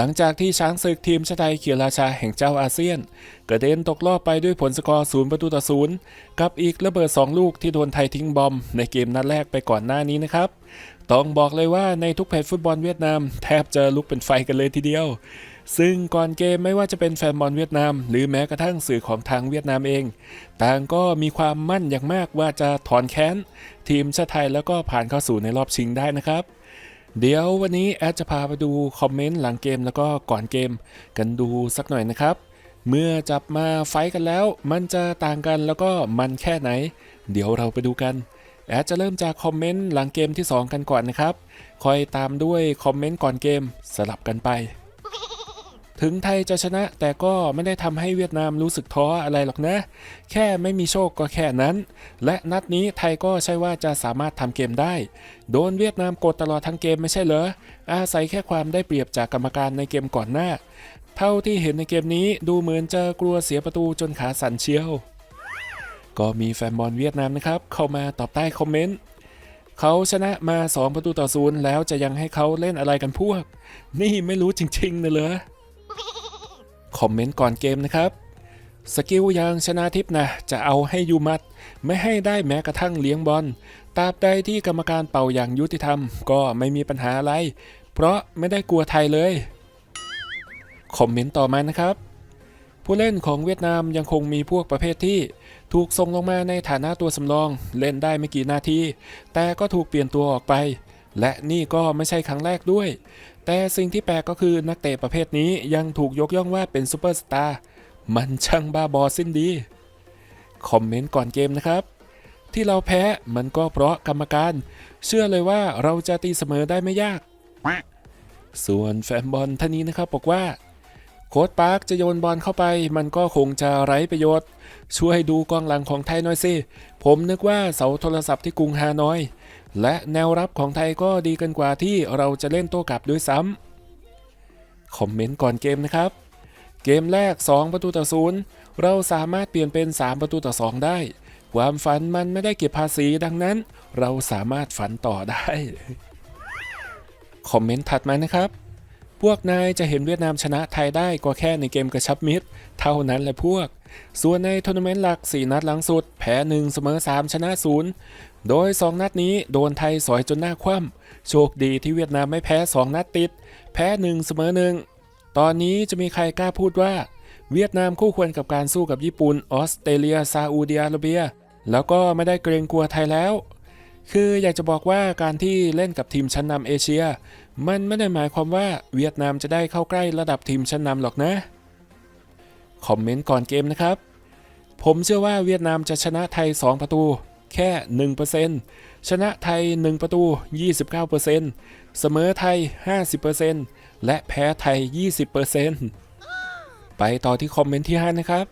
หลังจากที่ช้างศึกทีมชาติไทยเขียราชาแห่งเจ้าอาเซียน กระเด็นตกรอบไปด้วยผลสกอร์ศูนย์ประตูต่อศูนย์กับอีกระเบิด 2 ลูกที่โดนไทยทิ้งบอมในเกมนัดแรกไปก่อนหน้านี้นะครับ ต้องบอกเลยว่าในทุกเพจฟุตบอลเวียดนาม แทบจะลุกเป็นไฟกันเลยทีเดียว ซึ่งก่อนเกมไม่ว่าจะเป็นแฟนบอลเวียดนาม หรือแม้กระทั่งสื่อของทางเวียดนามเอง ต่างก็มีความมั่นอย่างมากว่าจะถอนแค้นทีมชาติไทยแล้วก็ผ่านเข้าสู่ในรอบชิงได้นะครับ เดี๋ยววันนี้แอดจะพาไปดูคอมเมนต์หลังเกมแล้วก็ก่อนเกมกันดูสักหน่อยนะครับ เมื่อจับมาไฟกันแล้ว มันจะต่างกันแล้วก็มันแค่ไหน เดี๋ยวเราไปดูกัน แอดจะเริ่มจากคอมเมนต์หลังเกมที่ 2 กันก่อนนะครับคอยตามด้วยคอมเมนต์ก่อนเกมสลับกันไป ถึงไทยจะชนะแต่ก็ไม่ได้ทำให้เวียดนามรู้สึกท้ออะไรหรอกนะ แค่ไม่มีโชคก็แค่นั้น และนัดนี้ไทยก็ใช่ว่าจะสามารถทำเกมได้ โดนเวียดนามกดตลอดทั้งเกมไม่ใช่เหรอ อาศัยแค่ความได้เปรียบจากกรรมการในเกมก่อนหน้า เท่าที่เห็นในเกมนี้ดูเหมือนจะกลัวเสียประตูจนขาสั่นเชียว ก็มีแฟนบอลเวียดนามนะครับเข้ามาตอบใต้คอมเมนต์เขาชนะมา 2 ประตูต่อศูนย์แล้วจะยังให้เขาเล่นอะไรกันพวก นี่ไม่รู้จริงๆนะเหรอ คอมเมนต์ก่อนเกมนะครับ สกิลอย่างชนะทิพนะ จะเอาให้ยูมัด ไม่ให้ได้แม้กระทั่งเลี้ยงบอลตราบใดที่กรรมการเป่าอย่างยุติธรรม ก็ไม่มีปัญหาอะไร เพราะไม่ได้กลัวไทยเลย คอมเมนต์ต่อมานะครับ ผู้เล่นของเวียดนามยังคงมีพวกประเภทที่ ถูกส่งลงมาในฐานะตัวสำรอง เล่นได้ไม่กี่นาที แต่ก็ถูกเปลี่ยนตัวออกไปและนี่ก็ไม่ใช่ครั้งแรกด้วย แต่สิ่งที่แปลกก็คือนักเตะประเภทนี้ยังถูกยกย่องว่าเป็นซูเปอร์สตาร์มันช่างบ้าบอสิ้นดี คอมเมนต์ก่อนเกมนะครับ ที่เราแพ้มันก็เพราะกรรมการ เชื่อเลยว่าเราจะตีเสมอได้ไม่ยาก ส่วนแฟนบอลท่านนี้นะครับบอกว่า โค้ดปาร์คจะโยนบอลเข้าไป มันก็คงจะไร้ประโยชน์ ช่วยดูกองหลังของไทยหน่อยสิ ผมนึกว่าเสาโทรศัพท์ที่กรุงฮานอย และแนวรับของไทยก็ดีกันกว่าที่เราจะเล่นโต้กลับด้วยซ้ำคอมเมนต์ก่อนเกมนะครับ เกมแรก 2 ประตูต่อศูนย์เราสามารถเปลี่ยนเป็น 3 ประตูต่อ 2 ได้ ความฝันมันไม่ได้เก็บภาษีดังนั้น เราสามารถฝันต่อได้คอมเมนต์ถัดมานะครับ พวกนายจะเห็นเวียดนามชนะไทยได้ก็แค่ในเกมกระชับมิตร เท่านั้นแหละพวก ส่วนในทัวร์นาเมนต์หลัก 4 นัดหลังสุด แพ้ 1 เสมอ 3 ชนะ 0 โดย 2 นัดนี้โดนไทยสอยจนหน้าคว่ำโชคดีที่เวียดนามไม่แพ้ 2 นัดติด แพ้ 1 เสมอ 1 ตอนนี้จะมีใครกล้าพูดว่า เวียดนามคู่ควรกับการสู้กับญี่ปุ่นออสเตรเลียซาอุดิอาระเบีย แล้วก็ไม่ได้เกรงกลัวไทยแล้ว คืออยากจะบอกว่าการที่เล่นกับทีมชั้นนำเอเชีย มันไม่ได้หมายความว่าเวียดนามจะได้เข้าใกล้ระดับทีมชั้นนำหรอกนะ คอมเมนต์ก่อนเกมนะครับ ผมเชื่อว่าเวียดนามจะชนะไทย 2 ประตู แค่ 1%ชนะไทย 1 ประตู 29%เสมอไทย 50%และแพ้ไทย 20%ไปต่อที่คอมเมนต์ที่ 5 นะครับ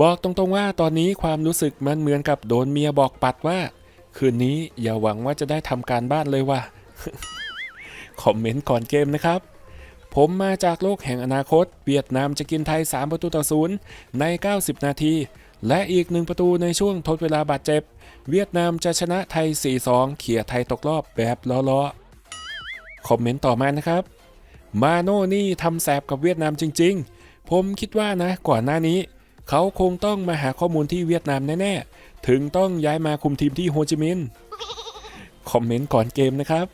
บอกตรงๆว่าตอนนี้ความรู้สึกมันเหมือนกับโดนเมียบอกปัดว่า คืนนี้อย่าหวังว่าจะได้ทำการบ้านเลยว่ะคอมเมนต์ก่อนเกมนะครับ ผมมาจากโลกแห่งอนาคต เวียดนามจะกินไทย 3 ประตูต่อศูนย์ใน 90 นาที และอีกหนึ่งประตูในช่วงทดเวลาบาดเจ็บ เวียดนามจะชนะไทย 4-2 เขี่ยไทยตกรอบแบบล้อๆ คอมเมนต์ต่อมานะครับ มาโน่นี่ทำแสบกับเวียดนามจริง ๆ ผมคิดว่านะก่อนหน้านี้ เขาคงต้องมาหาข้อมูลที่เวียดนามแน่ๆ ถึงต้องย้ายมาคุมทีมที่โฮจิมินห์ คอมเมนต์ก่อนเกมนะครับ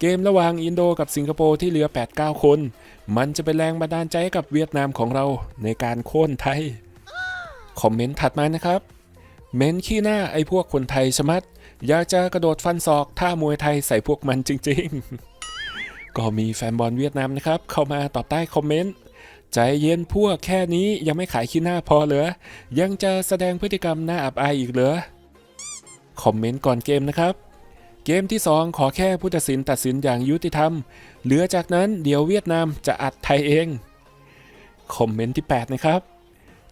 เกมระหว่างอินโดกับสิงคโปร์ที่เหลือ 8-9 คน มันจะเป็นแรงบันดาลใจให้กับเวียดนามของเราในการโค่นไทย คอมเมนต์ถัดมานะครับ เม้นขี้หน้าไอ้พวกคนไทยชะมัด อยากจะกระโดดฟันศอกท่ามวยไทยใส่พวกมันจริง ๆ ก็มีแฟนบอลเวียดนามนะครับ เข้ามาตอบใต้คอมเมนต์ใจเย็นพวกแค่นี้ยังไม่ขายขี้หน้าพอเหรอ ยังจะแสดงพฤติกรรมหน่าอับอายอีกเหรอ คอมเมนต์ก่อนเกมนะครับ เกมที่ 2 ขอแค่ผู้ตัดสินตัดสินอย่างยุติธรรม เหลือจากนั้นเดี๋ยวเวียดนามจะอัดไทยเอง คอมเมนต์ที่ 8 นะครับ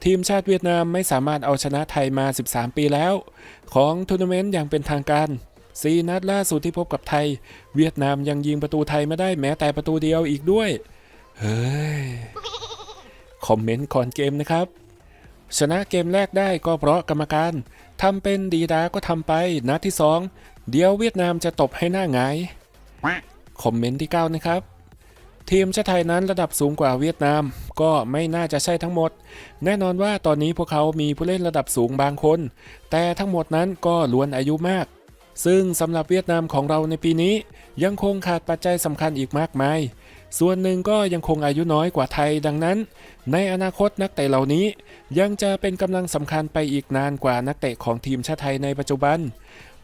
ทีมชาติเวียดนามไม่สามารถเอาชนะไทยมา 13 ปีแล้ว ของทัวร์นาเมนต์อย่างเป็นทางการ4นัดล่าสุดที่พบกับไทย เวียดนามยังยิงประตูไทยไม่ได้แม้แต่ประตูเดียวอีกด้วย เฮ้ย คอมเมนต์ก่อนเกมนะครับ ชนะเกมแรกได้ก็เพราะกรรมการทำเป็นดีดาก็ทำไปนัดที่2 เดี๋ยวเวียดนามจะตบให้หน้าหงายคอมเมนต์ที่ 9 นะครับ ทีมชาติไทยนั้นระดับสูงกว่าเวียดนาม ก็ไม่น่าจะใช่ทั้งหมด แน่นอนว่าตอนนี้พวกเขามีผู้เล่นระดับสูงบางคน แต่ทั้งหมดนั้นก็ล้วนอายุมาก ซึ่งสำหรับเวียดนามของเราในปีนี้ ยังคงขาดปัจจัยสำคัญอีกมากมาย ส่วนหนึ่งก็ยังคงอายุน้อยกว่าไทยดังนั้น ในอนาคตนักเตะเหล่านี้ ยังจะเป็นกำลังสำคัญไปอีกนานกว่านักเตะของทีมชาติไทยในปัจจุบัน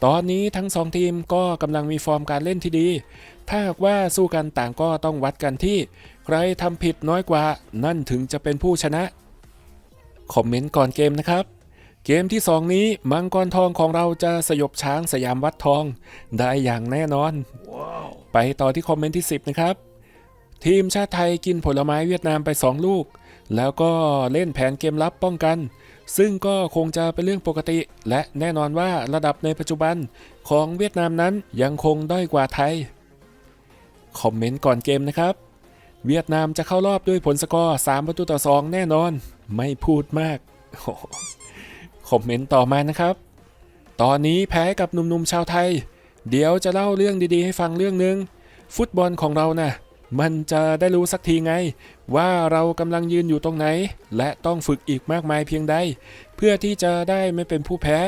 ตอนนี้ทั้งสองทีมก็กำลังมีฟอร์มการเล่นที่ดี ถ้าหากว่าสู้กันต่างก็ต้องวัดกันที่ ใครทำผิดน้อยกว่า นั่นถึงจะเป็นผู้ชนะ คอมเมนต์ก่อนเกมนะครับ เกมที่ 2 นี้มังกรทองของเราจะสยบช้างสยามวัดทอง ได้อย่างแน่นอนไปต่อที่คอมเมนต์ที่ 10 นะครับ ทีมชาติไทยกินผลไม้เวียดนามไป 2 ลูก แล้วก็เล่นแผนเกมลับป้องกัน ซึ่งก็คงจะเป็นเรื่องปกติ และแน่นอนว่าระดับในปัจจุบันของเวียดนามนั้นยังคงด้อยกว่าไทย คอมเมนต์ก่อนเกมนะครับ เวียดนามจะเข้ารอบด้วยผลสกอร์3ประตูต่อ 2 แน่นอน ไม่พูดมาก คอมเมนต์ต่อมานะครับ ตอนนี้แพ้กับหนุ่มๆชาวไทย เดี๋ยวจะเล่าเรื่องดีๆ ให้ฟังเรื่องหนึ่งฟุตบอลของเรานะ่ะ มันจะได้รู้สักทีไง ว่าเรากำลังยืนอยู่ตรงไหน และต้องฝึกอีกมากมายเพียงใด เพื่อที่จะได้ไม่เป็นผู้แพ้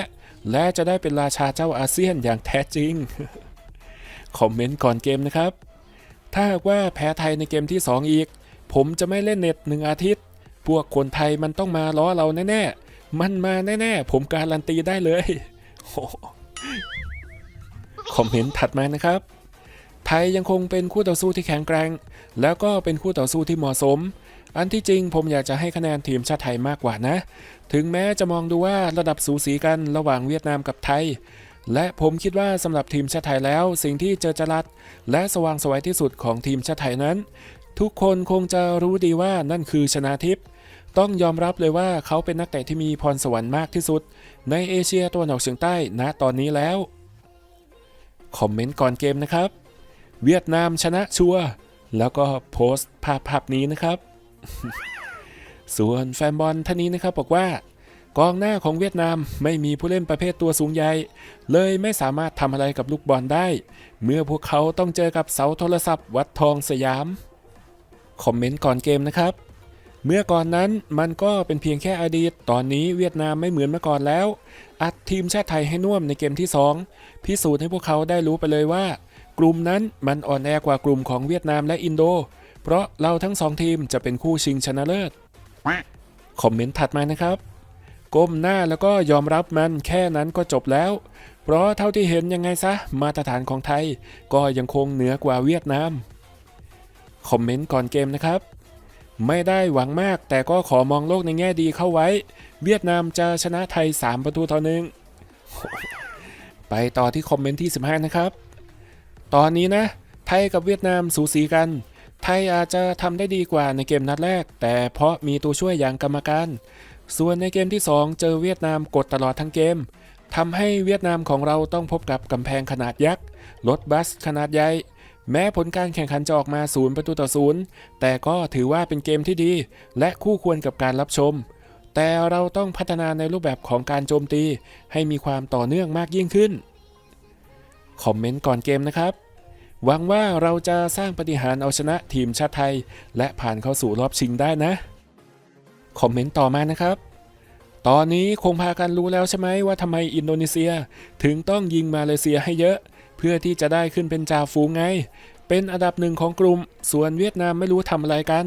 และจะได้เป็นราชาเจ้าอาเซียนอย่างแท้จริง คอมเมนต์ก่อนเกมนะครับ ถ้าหากว่าแพ้ไทยในเกมที่ 2 อีก ผมจะไม่เล่นเน็ตหนึ่งอาทิตย์ พวกคนไทยมันต้องมาล้อเราแน่ๆ มันมาแน่ๆ ผมการันตีได้เลยโอ้คอมเมนต์ถัดมานะครับ ไทยยังคงเป็นคู่ต่อสู้ที่แข็งแกร่ง แล้วก็เป็นคู่ต่อสู้ที่เหมาะสม อันที่จริงผมอยากจะให้คะแนนทีมชาติไทยมากกว่านะ ถึงแม้จะมองดูว่าระดับสูสีกันระหว่างเวียดนามกับไทย และผมคิดว่าสำหรับทีมชาติไทยแล้ว สิ่งที่เจอจรัสและสว่างสวยที่สุดของทีมชาติไทยนั้น ทุกคนคงจะรู้ดีว่านั่นคือชนาทิพย์ต้องยอมรับเลยว่าเขาเป็นนักเตะที่มีพรสวรรค์มากที่สุด ในเอเชียตะวันออกเฉียงใต้ณตอนนี้แล้ว คอมเมนต์ก่อนเกมนะครับ เวียดนามชนะชัวร์แล้วก็โพสต์ภาพภาพนี้นะครับ ส่วนแฟนบอลท่านนี้นะครับบอกว่ากองหน้าของเวียดนามไม่มีผู้เล่นประเภทตัวสูงใหญ่ เลยไม่สามารถทำอะไรกับลูกบอลได้ เมื่อพวกเขาต้องเจอกับเสาโทรศัพท์วัดทองสยาม คอมเมนต์ก่อนเกมนะครับ เมื่อก่อนนั้นมันก็เป็นเพียงแค่อดีต ตอนนี้เวียดนามไม่เหมือนเมื่อก่อนแล้ว อัดทีมชาติไทยให้น่วมในเกมที่ 2 พิสูจน์ให้พวกเขาได้รู้ไปเลยว่า กลุ่มนั้นมันอ่อนแอกว่ากลุ่มของเวียดนามและอินโด เพราะเราทั้งสองทีมจะเป็นคู่ชิงชนะเลิศคอมเมนต์ถัดมานะครับ ก้มหน้าแล้วก็ยอมรับมันแค่นั้นก็จบแล้ว เพราะเท่าที่เห็นยังไงซะมาตรฐานของไทย ก็ยังคงเหนือกว่าเวียดนามคอมเมนต์ก่อนเกมนะครับ ไม่ได้หวังมากแต่ก็ขอมองโลกในแง่ดีเข้าไว้ เวียดนามจะชนะไทย 3 ประตูต่อหนึ่งไปต่อที่คอมเมนต์ที่ 15 นะครับ ตอนนี้นะ ไทยกับเวียดนามสูสีกัน ไทยอาจจะทำได้ดีกว่าในเกมนัดแรก แต่เพราะมีตัวช่วยอย่างกรรมการ ส่วนในเกมที่ 2 เจอเวียดนามกดตลอดทั้งเกมทำให้เวียดนามของเราต้องพบกับกำแพงขนาดยักษ์รถบัสขนาดใหญ่แม้ผลการแข่งขันจะออกมาศูนย์ประตูต่อศูนย์แต่ก็ถือว่าเป็นเกมที่ดี และคู่ควรกับการรับชม แต่เราต้องพัฒนาในรูปแบบของการโจมตีให้มีความต่อเนื่องมากยิ่งขึ้น คอมเมนต์ก่อนเกมนะครับ หวังว่าเราจะสร้างปฏิหารเอาชนะทีมชาติไทย และผ่านเข้าสู่รอบชิงได้นะ คอมเมนต์ต่อมานะครับ ตอนนี้คงพากันรู้แล้วใช่ไหมว่าทำไมอินโดนีเซียถึงต้องยิงมาเลเซียให้เยอะ เพื่อที่จะได้ขึ้นเป็นจ่าฝูงไงเป็นอันดับหนึ่งของกลุ่ม ส่วนเวียดนามไม่รู้ทำอะไรกัน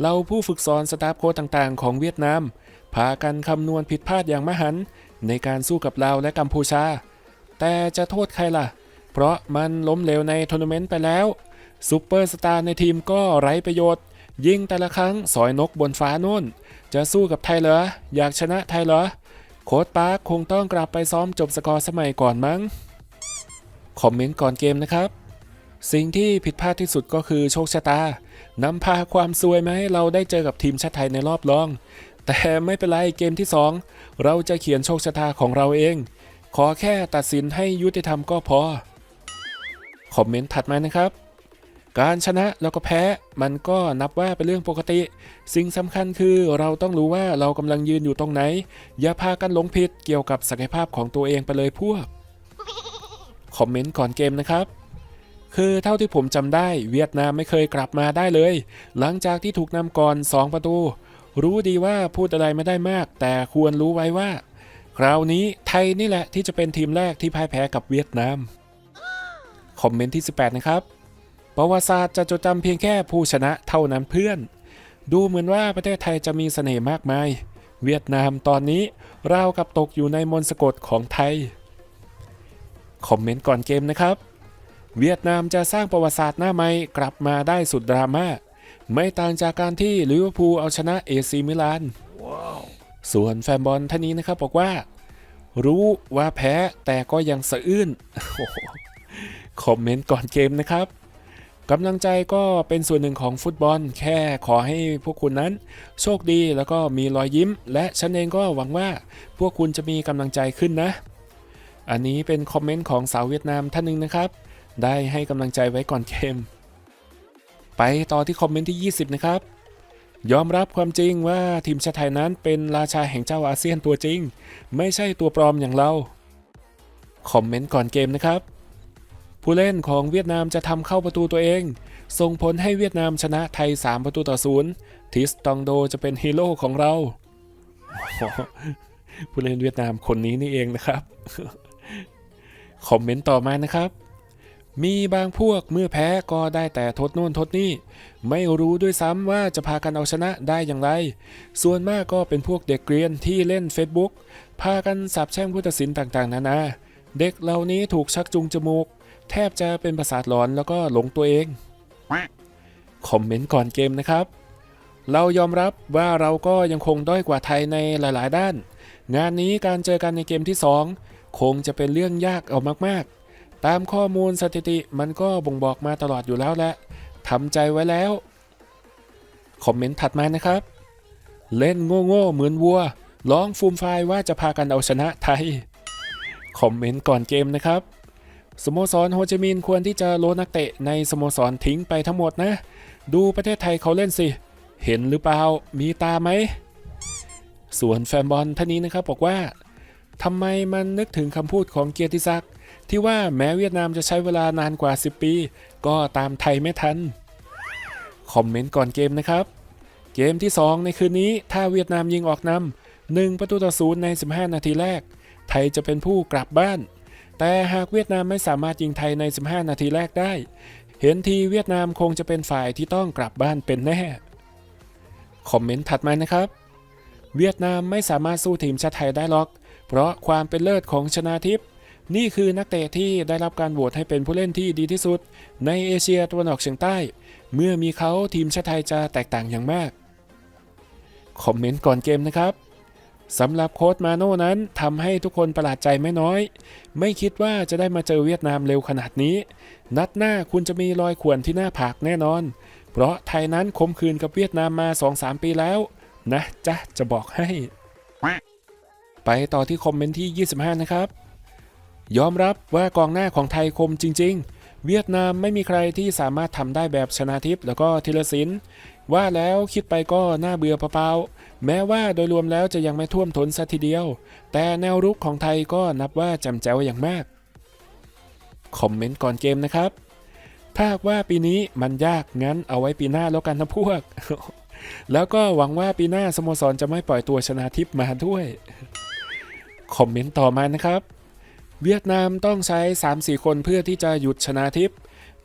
เราผู้ฝึกสอนสตาฟโค้ชต่างๆ ของเวียดนาม พากันคำนวณผิดพลาดอย่างมหันต์ในการสู้กับลาวและกัมพูชา แต่จะโทษใครล่ะ เพราะมันล้มเหลวในทัวร์นาเมนต์ไปแล้วซูเปอร์สตาร์ในทีมก็ไร้ประโยชน์ ยิงแต่ละครั้งสอยนกบนฟ้าโน่น จะสู้กับไทยเหรอ อยากชนะไทยเหรอ โค้ชปาร์คคงต้องกลับไปซ้อมจบสกอร์สมัยก่อนมั้ง คอมเมนต์ก่อนเกมนะครับ สิ่งที่ผิดพลาดที่สุดก็คือโชคชะตานำพาความซวยมาให้เราได้เจอกับทีมชาติไทยในรอบรอง แต่ไม่เป็นไรเกมที่ 2 เราจะเขียนโชคชะตาของเราเอง ขอแค่ตัดสินให้ยุติธรรมก็พอ คอมเมนต์ถัดมานะครับ การชนะแล้วก็แพ้มันก็นับว่าเป็นเรื่องปกติ สิ่งสำคัญคือเราต้องรู้ว่าเรากำลังยืนอยู่ตรงไหน อย่าพากันหลงผิดเกี่ยวกับศักยภาพของตัวเองไปเลยพวกคอมเมนต์ก่อนเกมนะครับคือเท่าที่ผมจำได้เวียดนามไม่เคยกลับมาได้เลย หลังจากที่ถูกนำก่อน 2 ประตู รู้ดีว่าพูดอะไรไม่ได้มาก แต่ควรรู้ไว้ว่า คราวนี้ไทยนี่แหละที่จะเป็นทีมแรกที่พ่ายแพ้กับเวียดนาม คอมเมนต์ที่ 18 นะครับประวัติศาสตร์จะจดจำเพียงแค่ผู้ชนะเท่านั้นเพื่อน ดูเหมือนว่าประเทศไทยจะมีเสน่ห์มากมาย เวียดนามตอนนี้ราวกับตกอยู่ในมนต์สะกดของไทย คอมเมนต์ก่อนเกมนะครับ เวียดนามจะสร้างประวัติศาสตร์หน้าใหม่กลับมาได้สุดดราม่าไม่ต่างจากการที่ลิเวอร์พูลเอาชนะเอซีมิลานส่วนแฟนบอลท่านนี้นะครับบอกว่า รู้ว่าแพ้แต่ก็ยังสะอื้น คอมเมนต์ก่อนเกมนะครับกำลังใจก็เป็นส่วนหนึ่งของฟุตบอล แค่ขอให้พวกคุณนั้น โชคดีแล้วก็มีรอยยิ้ม และฉันเองก็หวังว่าพวกคุณจะมีกำลังใจขึ้นนะ อันนี้เป็นคอมเมนต์ของสาวเวียดนามท่านหนึ่งนะครับ ได้ให้กำลังใจไว้ก่อนเกม ไปต่อที่คอมเมนต์ที่ 20 นะครับ ยอมรับความจริงว่าทีมชาติไทยนั้นเป็นราชาแห่งเจ้าอาเซียนตัวจริง ไม่ใช่ตัวปลอมอย่างเรา คอมเมนต์ก่อนเกมนะครับ ผู้เล่นของเวียดนามจะทำเข้าประตูตัวเอง ส่งผลให้เวียดนามชนะไทย 3 ประตูต่อศูนย์ทิสตองโดจะเป็นฮีโร่ของเรา ผู้เล่นเวียดนามคนนี้นี่เองนะครับ คอมเมนต์ต่อมานะครับ มีบางพวกเมื่อแพ้ก็ได้แต่ทดโน่นทดนี่ ไม่รู้ด้วยซ้ำว่าจะพากันเอาชนะได้อย่างไร ส่วนมากก็เป็นพวกเด็กเรียนที่เล่น Facebook พากันสับแช่งผู้ตัดสินต่างๆ นานา เด็กเหล่านี้ถูกชักจูงจมูก แทบจะเป็นประสาทหลอนแล้วก็หลงตัวเอง คอมเมนต์ก่อนเกมนะครับ เรายอมรับว่าเราก็ยังคงด้อยกว่าไทยในหลาย ๆ ด้าน งานนี้การเจอกันในเกมที่ 2 คงจะเป็นเรื่องยากเอามาก ๆ ตามข้อมูลสถิติมันก็บ่งบอกมาตลอดอยู่แล้วแหละทำใจไว้แล้ว คอมเมนต์ถัดมานะครับ เล่นโง่ๆเหมือนวัว ร้องฟูมไฟว่าจะพากันเอาชนะไทย คอมเมนต์ก่อนเกมนะครับ สโมสรโฮจิมินห์ควรที่จะโลนักเตะในสโมสรทิ้งไปทั้งหมดนะ ดูประเทศไทยเขาเล่นสิ เห็นหรือเปล่า มีตาไหม ส่วนแฟนบอลท่านนี้นะครับบอกว่าทำไมมันนึกถึงคำพูดของเกียรติศักดิ์ที่ว่าแม้เวียดนามจะใช้เวลานานกว่า 10 ปี ก็ตามไทยไม่ทัน คอมเมนต์ก่อนเกมนะครับ เกมที่ 2 ในคืนนี้ถ้าเวียดนามยิงออกนำหนึ่งประตูต่อศูนย์ใน 15 นาทีแรก ไทยจะเป็นผู้กลับบ้าน แต่หากเวียดนามไม่สามารถยิงไทยใน 15 นาทีแรกได้ เห็นทีเวียดนามคงจะเป็นฝ่ายที่ต้องกลับบ้านเป็นแน่ คอมเมนต์ถัดมานะครับ เวียดนามไม่สามารถสู้ทีมชาติไทยได้หรอก เพราะความเป็นเลิศของชนาทิพย์นี่คือนักเตะที่ได้รับการโหวตให้เป็นผู้เล่นที่ดีที่สุด ในเอเชียตะวันออกเฉียงใต้ เมื่อมีเขาทีมชาติไทยจะแตกต่างอย่างมาก คอมเมนต์ก่อนเกมนะครับ สำหรับโค้ชมาโน่นั้นทำให้ทุกคนประหลาดใจไม่น้อย ไม่คิดว่าจะได้มาเจอเวียดนามเร็วขนาดนี้ นัดหน้าคุณจะมีรอยข่วนที่หน้าผากแน่นอน เพราะไทยนั้นคมคืนกับเวียดนามมา 2-3 ปีแล้ว นะจ๊ะจะบอกให้ ไปต่อที่คอมเมนต์ที่ 25 นะครับ ยอมรับว่ากองหน้าของไทยคมจริง ๆ เวียดนามไม่มีใครที่สามารถทำได้แบบชนาทิพย์แล้วก็ธีรศิลป์ว่าแล้วคิดไปก็น่าเบื่อเปล่าๆ แม้ว่าโดยรวมแล้วจะยังไม่ท่วมท้นซะทีเดียว แต่แนวรุกของไทยก็นับว่าจำแจ๋วอย่างมาก คอมเมนต์ก่อนเกมนะครับ ถ้าว่าปีนี้มันยากงั้นเอาไว้ปีหน้าแล้วกันนะพวก แล้วก็หวังว่าปีหน้าสโมสรจะไม่ปล่อยตัวชนาทิพย์มาด้วย คอมเมนต์ต่อมานะครับ เวียดนามต้องใช้ 3-4 คนเพื่อที่จะหยุดชนาทิพย์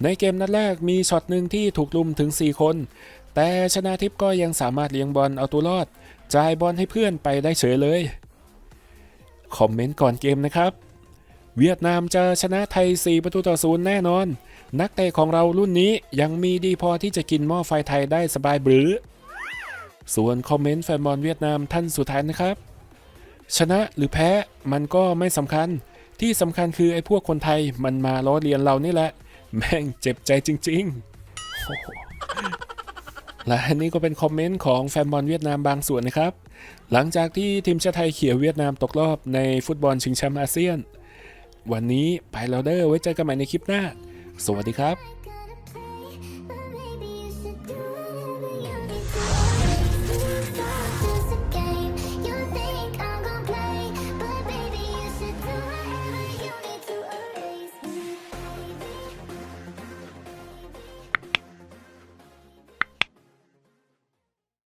ในเกมนัดแรกมีช็อตหนึ่งที่ถูกลุมถึง 4 คน แต่ชนาทิพย์ก็ยังสามารถเลี้ยงบอลเอาตัวรอด จ่ายบอลให้เพื่อนไปได้เฉยเลย คอมเมนต์ก่อนเกมนะครับ เวียดนามจะชนะไทย 4 ประตูต่อศูนย์แน่นอน นักเตะของเรารุ่นนี้ยังมีดีพอที่จะกินหม้อไฟไทยได้สบายบรือ ส่วนคอมเมนต์แฟนบอลเวียดนามท่านสุดท้ายนะครับ ชนะหรือแพ้มันก็ไม่สำคัญ ที่สำคัญคือไอ้พวกคนไทยมันมาล้อเลียนเรานี่แหละ แม่งเจ็บใจจริง ๆ และนี่ก็เป็นคอมเมนต์ของแฟนบอลเวียดนามบางส่วนนะครับ หลังจากที่ทีมชาติไทยเขี่ยเวียดนามตกรอบในฟุตบอลชิงแชมป์อาเซียน วันนี้ไปแล้วเด้อไว้เจอกันใหม่ในคลิปหน้า สวัสดีครับ